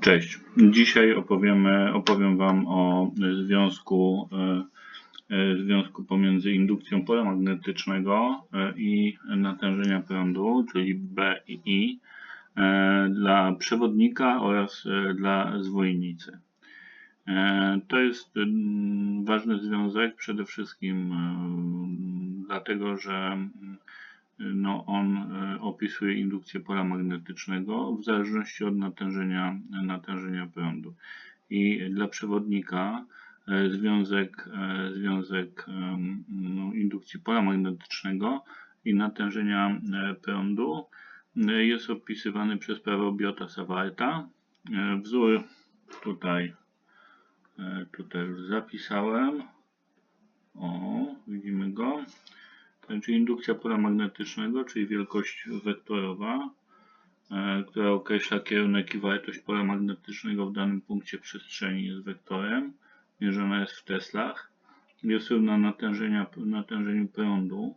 Cześć. Dzisiaj opowiemy, opowiem Wam o związku, e, e, związku pomiędzy indukcją pola magnetycznego e, i natężenia prądu, czyli B i I, dla przewodnika oraz dla zwojnicy. To jest ważny związek przede wszystkim dlatego, że no on e, opisuje indukcję pola magnetycznego w zależności od natężenia, natężenia prądu. I dla przewodnika e, związek, e, związek no, indukcji pola magnetycznego i natężenia prądu jest opisywany przez prawo Biota-Savarta. Wzór tutaj, tutaj już zapisałem. O, widzimy go czyli indukcja pola magnetycznego, czyli wielkość wektorowa, e, która określa kierunek i wartość pola magnetycznego w danym punkcie przestrzeni jest wektorem, mierzona jest w Teslach. Jest równa natężeniu prądu,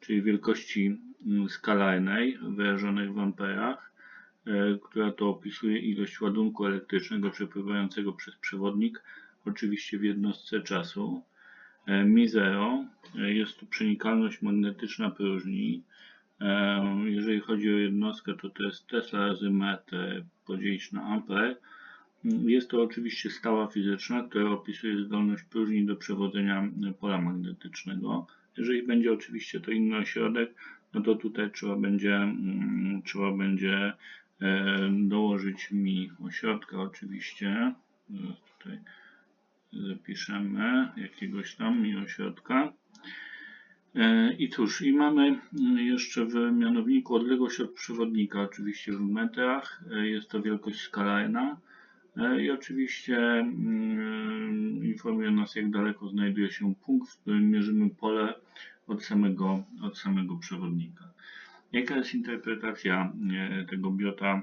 czyli wielkości mm, skalarnej wyrażonej w amperach, e, która to opisuje ilość ładunku elektrycznego przepływającego przez przewodnik, oczywiście w jednostce czasu. E, Mi0 e, jest to przenikalność magnetyczna próżni. E, jeżeli chodzi o jednostkę, to to jest Tesla razy metr podzielić na amper. Jest to oczywiście stała fizyczna, która opisuje zdolność próżni do przewodzenia pola magnetycznego. Jeżeli będzie oczywiście to inny ośrodek, no to tutaj trzeba będzie, mm, trzeba będzie dołożyć mi ośrodka oczywiście. Tutaj zapiszemy jakiegoś tam ośrodka. E, I cóż, i mamy jeszcze w mianowniku odległość od przewodnika, oczywiście w metrach, e, jest to wielkość skalarna e, i oczywiście mm, informuje nas jak daleko znajduje się punkt, w którym mierzymy pole od samego, od samego przewodnika. Jaka jest interpretacja tego biota,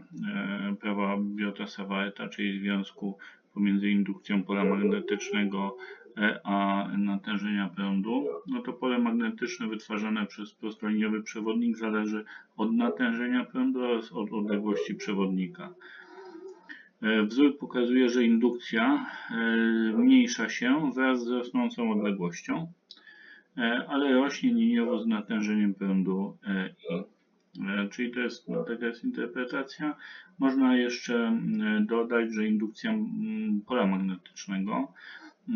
prawa biota Savarta, czyli związku pomiędzy indukcją pola magnetycznego e, a natężenia prądu, no to pole magnetyczne wytwarzane przez prostoliniowy przewodnik zależy od natężenia prądu oraz od odległości przewodnika. E, wzór pokazuje, że indukcja e, mniejsza się wraz z rosnącą odległością, ale rośnie liniowo z natężeniem prądu I. E, czyli to jest, taka jest interpretacja. Można jeszcze dodać, że indukcja pola magnetycznego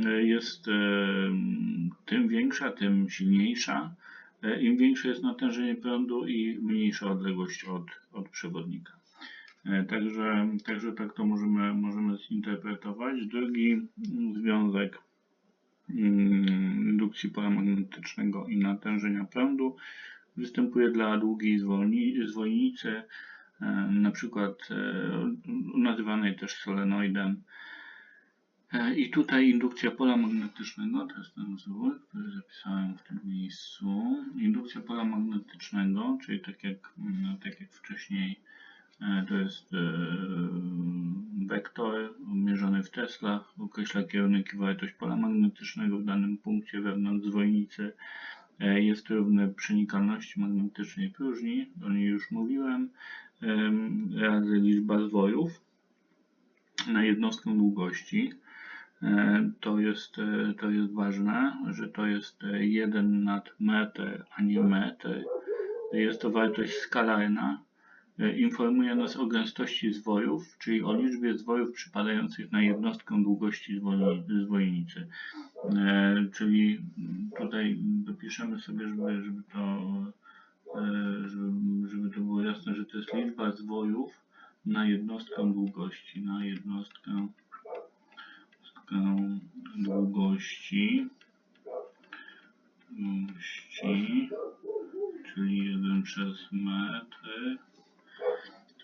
e, jest e, tym większa, tym silniejsza. Im większe jest natężenie prądu i mniejsza odległość od, od przewodnika. Także, także tak to możemy, możemy zinterpretować. Drugi związek indukcji pola magnetycznego i natężenia prądu Występuje dla długiej zwolnicy, e, na przykład e, nazywanej też solenoidem. E, I tutaj indukcja pola magnetycznego, to jest ten wzór, który zapisałem w tym miejscu. Indukcja pola magnetycznego, czyli tak jak, mm, tak jak wcześniej, to jest wektor mierzony w Teslach, określa kierunek i wartość pola magnetycznego w danym punkcie wewnątrz zwojnicy. E, jest równy przenikalności magnetycznej próżni, o niej już mówiłem, razy liczba zwojów na jednostkę długości. E, to jest, e, to jest ważne, że to jest 1 nad metr, a nie metr. Jest to wartość skalarna. Informuje nas o gęstości zwojów, czyli o liczbie zwojów przypadających na jednostkę długości zwojnicy. Czyli tutaj dopiszemy sobie, żeby, żeby to e, żeby, żeby to było jasne, że to jest liczba zwojów na jednostkę długości, na jednostkę, długości, długości, czyli 1 przez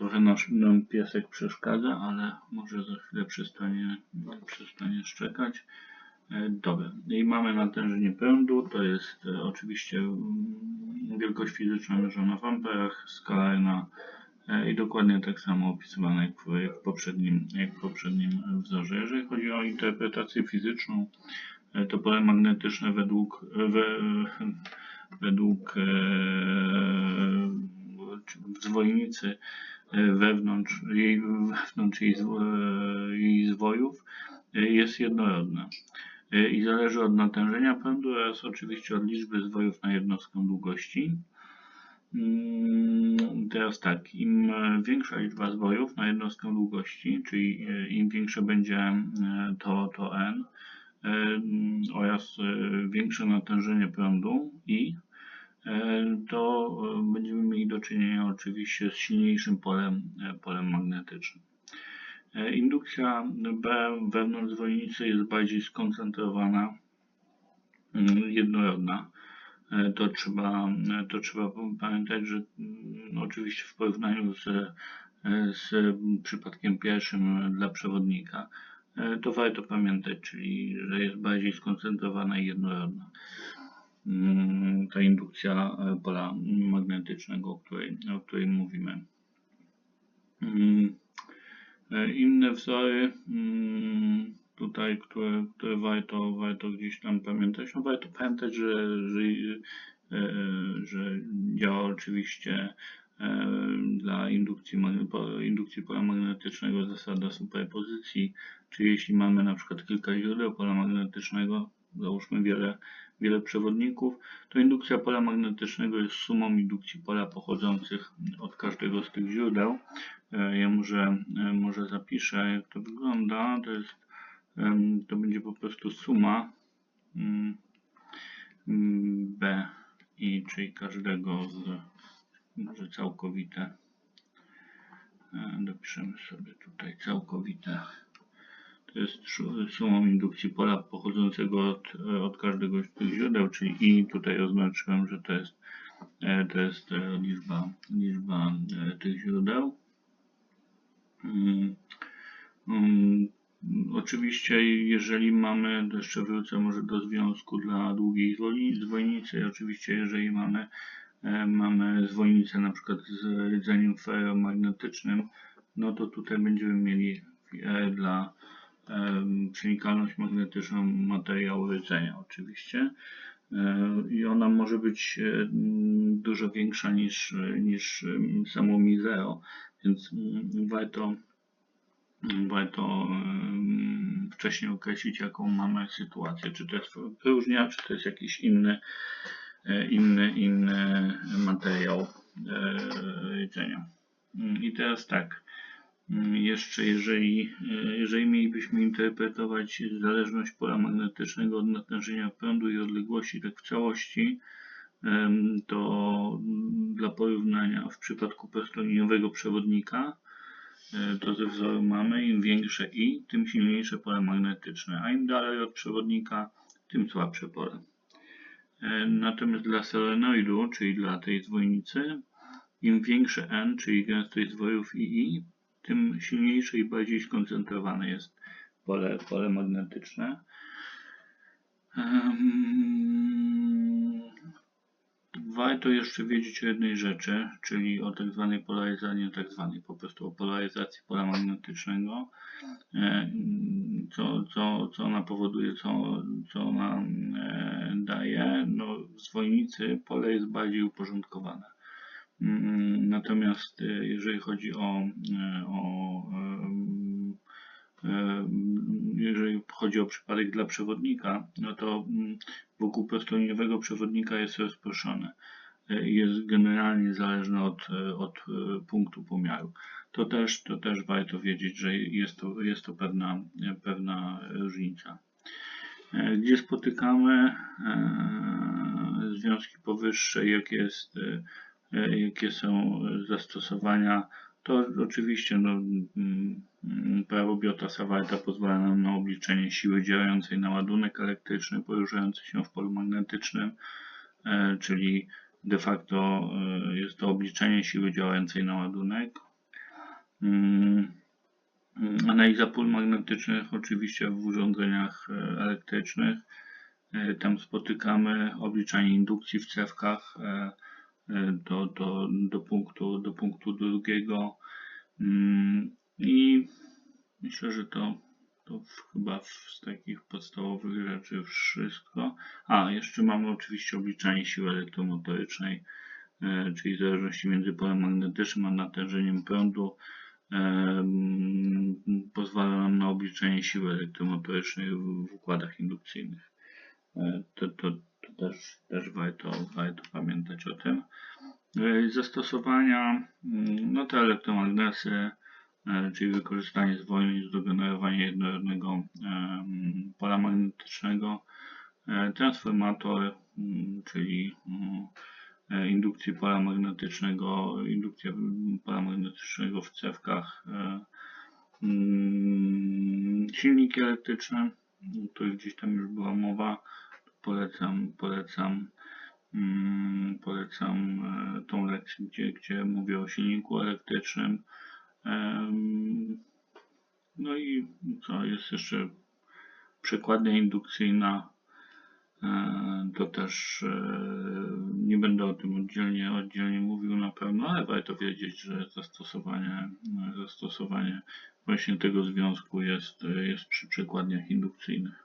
Trochę nasz, nam piesek przeszkadza, ale może za chwilę przestanie, przestanie szczekać. E, dobra, i mamy natężenie prądu, to jest e, oczywiście mm, wielkość fizyczna mierzona w amperach, skalarna e, i dokładnie tak samo opisywane jak w, poprzednim, jak w poprzednim wzorze. Jeżeli chodzi o interpretację fizyczną, to pole magnetyczne według, we, według e, w zwojnicy wewnątrz jej, wewnątrz jej, e, jej zwojów e, jest jednorodna e, i zależy od natężenia prądu oraz oczywiście od liczby zwojów na jednostkę długości. Mm, Teraz tak, im e, większa liczba zwojów na jednostkę długości, czyli e, im większe będzie e, to, to n e, mm, oraz e, większe natężenie prądu i e, to e, będziemy mieli do czynienia oczywiście z silniejszym polem, e, polem magnetycznym. E, Indukcja B wewnątrz zwojnicy jest bardziej skoncentrowana, mm, jednorodna. To trzeba, to trzeba pamiętać, że mm, oczywiście w porównaniu z, z przypadkiem pierwszym dla przewodnika, to warto pamiętać, czyli że jest bardziej skoncentrowana i jednorodna ta indukcja e, pola magnetycznego, o której, o której mówimy. Mm, e, Inne wzory mm, tutaj, które, które warto, warto gdzieś tam pamiętać. No warto pamiętać, że, że, e, że działa oczywiście dla indukcji, indukcji pola magnetycznego zasada superpozycji, czyli jeśli mamy na przykład kilka źródeł pola magnetycznego, załóżmy wiele, wiele przewodników, to indukcja pola magnetycznego jest sumą indukcji pola pochodzących od każdego z tych źródeł. E, Ja może, e, może zapiszę, jak to wygląda. To jest, to będzie po prostu suma mm, mm, B i czyli każdego z, może całkowite. E, Dopiszemy sobie tutaj całkowite. To jest sumą indukcji pola pochodzącego od, e, od każdego z tych źródeł, czyli i tutaj oznaczyłem, że to jest, e, to jest e, liczba, liczba tych źródeł. Mm, mm, Oczywiście, jeżeli mamy, jeszcze wrócę może do związku dla długiej zwojnicy, oczywiście, jeżeli mamy, mamy zwojnicę na przykład z rdzeniem ferromagnetycznym, no to tutaj będziemy mieli dla przenikalność magnetyczną materiału rdzenia oczywiście. E, i ona może być e, dużo większa niż, niż samo mizero, więc mm, warto warto em, wcześniej określić jaką mamy sytuację, czy to jest próżnia, czy to jest jakiś inny e, inny, inny materiał e, rdzenia. Mm, I teraz tak, Mm, Jeszcze jeżeli, e, jeżeli mielibyśmy interpretować zależność pola magnetycznego od natężenia prądu i odległości tak w całości, to mm, dla porównania w przypadku prostoliniowego przewodnika e, to ze wzoru mamy im większe I, tym silniejsze pole magnetyczne, a im dalej od przewodnika, tym słabsze pole. E, Natomiast dla solenoidu, czyli dla tej zwojnicy, im większe N, czyli gęstość zwojów II, tym silniejsze i bardziej skoncentrowane jest pole, pole magnetyczne. Warto jeszcze wiedzieć o jednej rzeczy, czyli o tak zwanej polaryzacji, tak zwanej, po prostu o polaryzacji pola magnetycznego, e, co, co, co ona powoduje, co, co ona e, daje. No, w zwojnicy pole jest bardziej uporządkowane. Mm, Natomiast e, jeżeli chodzi o, e, o em, jeżeli chodzi o przypadek dla przewodnika, no to mm, wokół prostoliniowego przewodnika jest rozproszone. E, Jest generalnie zależne od, e, od e, punktu pomiaru. To też, to też warto wiedzieć, że jest to, jest to pewna, e, pewna różnica. E, Gdzie spotykamy e, związki powyższe, jak jest e, e, jakie są zastosowania, to oczywiście no, mm, mm, prawo Biota-Savarta pozwala nam na obliczenie siły działającej na ładunek elektryczny poruszający się w polu magnetycznym, e, czyli de facto e, jest to obliczenie siły działającej na ładunek. Mm, mm, Analiza pól magnetycznych oczywiście w urządzeniach e, elektrycznych. E, Tam spotykamy obliczanie indukcji w cewkach e, e, do, do, do, punktu, do punktu drugiego. Mm, I myślę, że to, to chyba z takich podstawowych rzeczy wszystko. A, jeszcze mamy oczywiście obliczanie siły elektromotorycznej e, czyli zależności między polem magnetycznym a natężeniem prądu, e, mm, pozwala nam na obliczenie siły elektromotorycznej w układach indukcyjnych. To, to też, też warto, warto pamiętać o tym. E, Zastosowania, mm, no to elektromagnesy, e, czyli wykorzystanie zwolnień do generowania jednorodnego em, pola magnetycznego, e, transformator, mm, czyli mm, e, indukcji pola magnetycznego, indukcja mm, pola magnetycznego w cewkach, e, mm, silniki elektryczne, o których gdzieś tam już była mowa, polecam, polecam Mm, Polecam e, tą lekcję, gdzie, gdzie mówię o silniku elektrycznym. No i co jest jeszcze przekładnia indukcyjna. E, To też e, nie będę o tym oddzielnie, oddzielnie mówił na pewno, ale warto wiedzieć, że zastosowanie, zastosowanie właśnie tego związku jest, jest przy przekładniach indukcyjnych.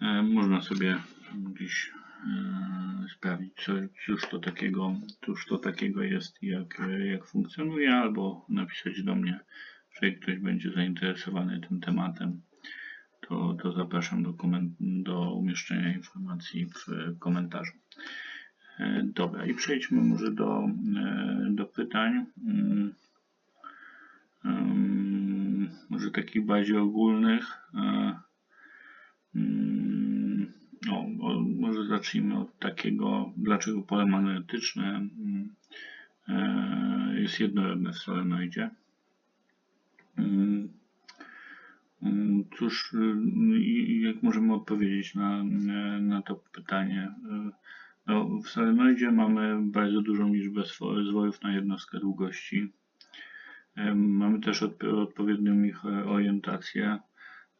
E, Można sobie gdzieś e, sprawdzić, cóż, to takiego, cóż to takiego jest jak, jak funkcjonuje, albo napisać do mnie, jeżeli ktoś będzie zainteresowany tym tematem, to, to zapraszam do, do umieszczenia informacji w komentarzu. E, Dobra, i przejdźmy może do, e, do pytań. Mm, Może takich bardziej ogólnych. E, Mm, No, może zacznijmy od takiego, dlaczego pole magnetyczne mm, e, jest jednorodne w solenoidzie. Mm, Cóż, jak możemy odpowiedzieć na, na to pytanie? No, w solenoidzie mamy bardzo dużą liczbę zwojów na jednostkę długości. Em, Mamy też odp- odpowiednią ich e, orientację,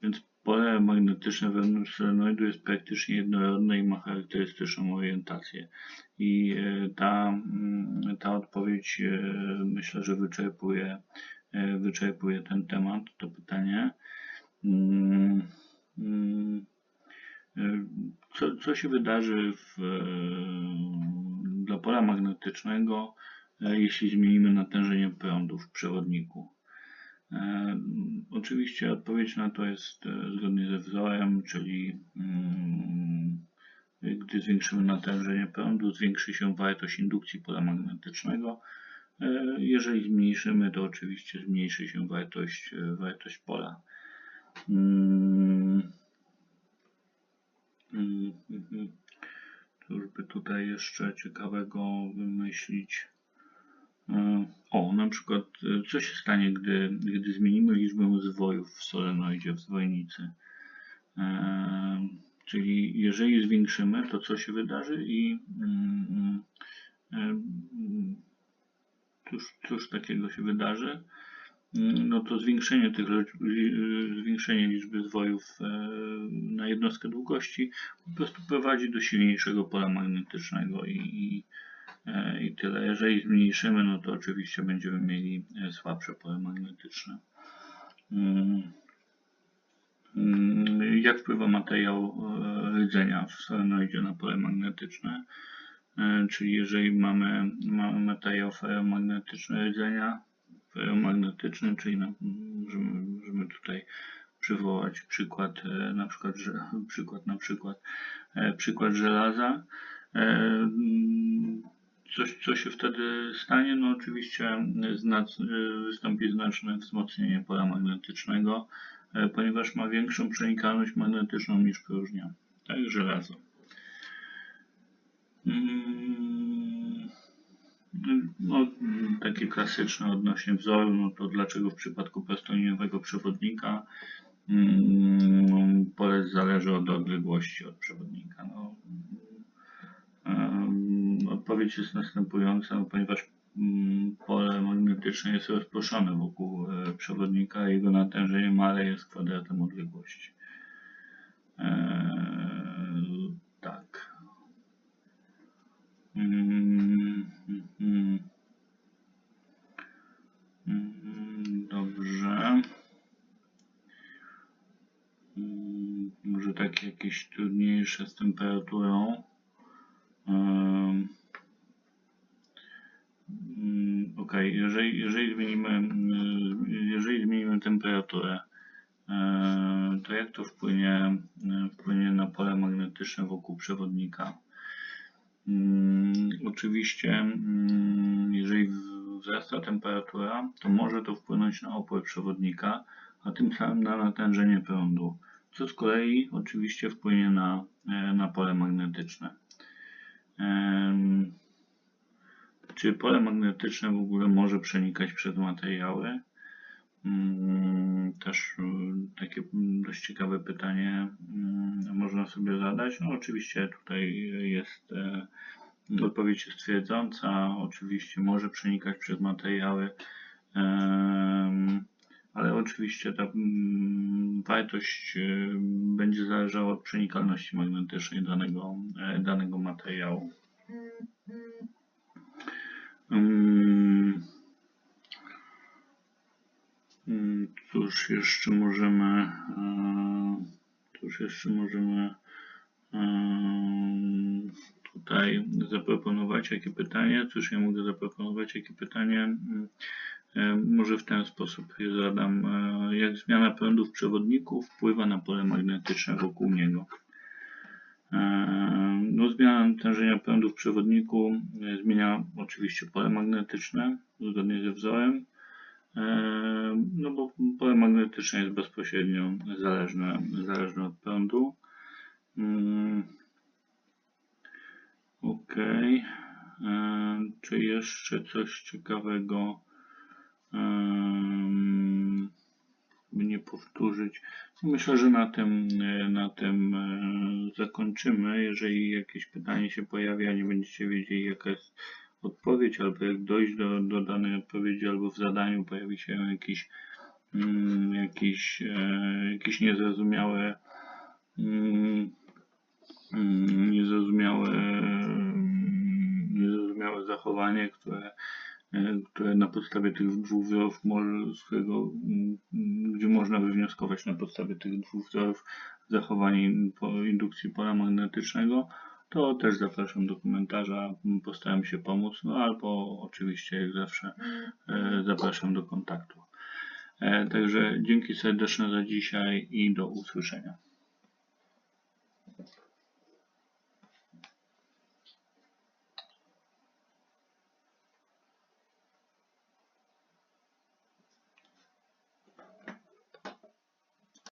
więc pole magnetyczne wewnątrz solenoidu jest praktycznie jednorodne i ma charakterystyczną orientację. I e, ta, mm, ta odpowiedź e, myślę, że wyczerpuje, e, wyczerpuje ten temat, to pytanie. Mm, mm, Co, co się wydarzy w, dla pola magnetycznego, jeśli zmienimy natężenie prądu w przewodniku? E, Oczywiście odpowiedź na to jest e, zgodnie ze wzorem, czyli mm, gdy zwiększymy natężenie prądu, zwiększy się wartość indukcji pola magnetycznego. E, Jeżeli zmniejszymy, to oczywiście zmniejszy się wartość, wartość pola. Mm, mm. Cóż by tutaj jeszcze ciekawego wymyślić? E, O, na przykład, e, co się stanie, gdy, gdy zmienimy liczbę zwojów w solenoidzie, w zwojnicy? E, Czyli jeżeli zwiększymy, to co się wydarzy i mm, e, mm, cóż, cóż takiego się wydarzy? Mm, No to zwiększenie tych li- zwiększenie liczby zwojów e, na jednostkę długości po prostu prowadzi do silniejszego pola magnetycznego i, i E, i tyle. Jeżeli zmniejszymy, no to oczywiście będziemy mieli e, słabsze pole magnetyczne. Mm. Mm, Jak wpływa materiał e, rdzenia w solenoidzie na pole magnetyczne? E, Czyli jeżeli mamy, mamy materiał ferromagnetyczny rdzenia, ferromagnetyczny, czyli na, możemy, możemy tutaj przywołać przykład e, na przykład, przykład na przykład, e, przykład żelaza. Mm, Coś, co się wtedy stanie? No oczywiście znac, wystąpi znaczne wzmocnienie pola magnetycznego, e, ponieważ ma większą przenikalność magnetyczną niż próżnia, tak żelazo. Mm, No, takie klasyczne odnośnie wzoru, no to dlaczego w przypadku prostoliniowego przewodnika mm, pole zależy od odległości od przewodnika. No, Em, Odpowiedź jest następująca, ponieważ mm, pole magnetyczne jest rozproszone wokół e, przewodnika, a jego natężenie maleje z kwadratem odległości. Eee, tak. Dobrze. Może takie jakieś trudniejsze z temperaturą. Em, Ok, jeżeli, jeżeli, zmienimy, mm, jeżeli zmienimy temperaturę, e, to jak to wpłynie, e, wpłynie na pole magnetyczne wokół przewodnika? Mm, Oczywiście, mm, jeżeli wzrasta temperatura, to może to wpłynąć na opór przewodnika, a tym samym na natężenie prądu, co z kolei oczywiście wpłynie na, e, na pole magnetyczne. Czy pole magnetyczne w ogóle może przenikać przez materiały? Mm, Też mm, takie dość ciekawe pytanie mm, można sobie zadać. No oczywiście tutaj jest e, odpowiedź jest oczywiście może przenikać przez materiały, ale oczywiście ta mm, wartość e, będzie zależała od przenikalności magnetycznej danego, e, danego materiału. Mm, mm, Cóż jeszcze możemy, e, cóż jeszcze możemy em, tutaj zaproponować? Jakie pytanie? Cóż ja mogę zaproponować? Jakie pytanie? Mm, e, Może w ten sposób je zadam. E, Jak zmiana prądu w przewodniku wpływa na pole magnetyczne wokół niego? E, No, zmiana natężenia prądu w przewodniku e, zmienia oczywiście pole magnetyczne zgodnie ze wzorem. E, No bo pole magnetyczne jest bezpośrednio zależne, zależne od prądu. Mm, Ok. E, Czy jeszcze coś ciekawego? Powtórzyć. Myślę, że na tym, na tym e, zakończymy. Jeżeli jakieś pytanie się pojawia, nie będziecie wiedzieli jaka jest odpowiedź, albo jak dojść do, do danej odpowiedzi, albo w zadaniu pojawi się jakiś, mm, jakiś, e, jakieś niezrozumiałe mm, mm, niezrozumiałe, niezrozumiałe zachowanie, które, które na podstawie tych dwóch wzorów mm, gdzie można wywnioskować na podstawie tych dwóch wzorów zachowań po indukcji pola magnetycznego, to też zapraszam do komentarza, postaram się pomóc, no albo oczywiście jak zawsze e, zapraszam do kontaktu. E, Także dzięki serdeczne za dzisiaj i do usłyszenia.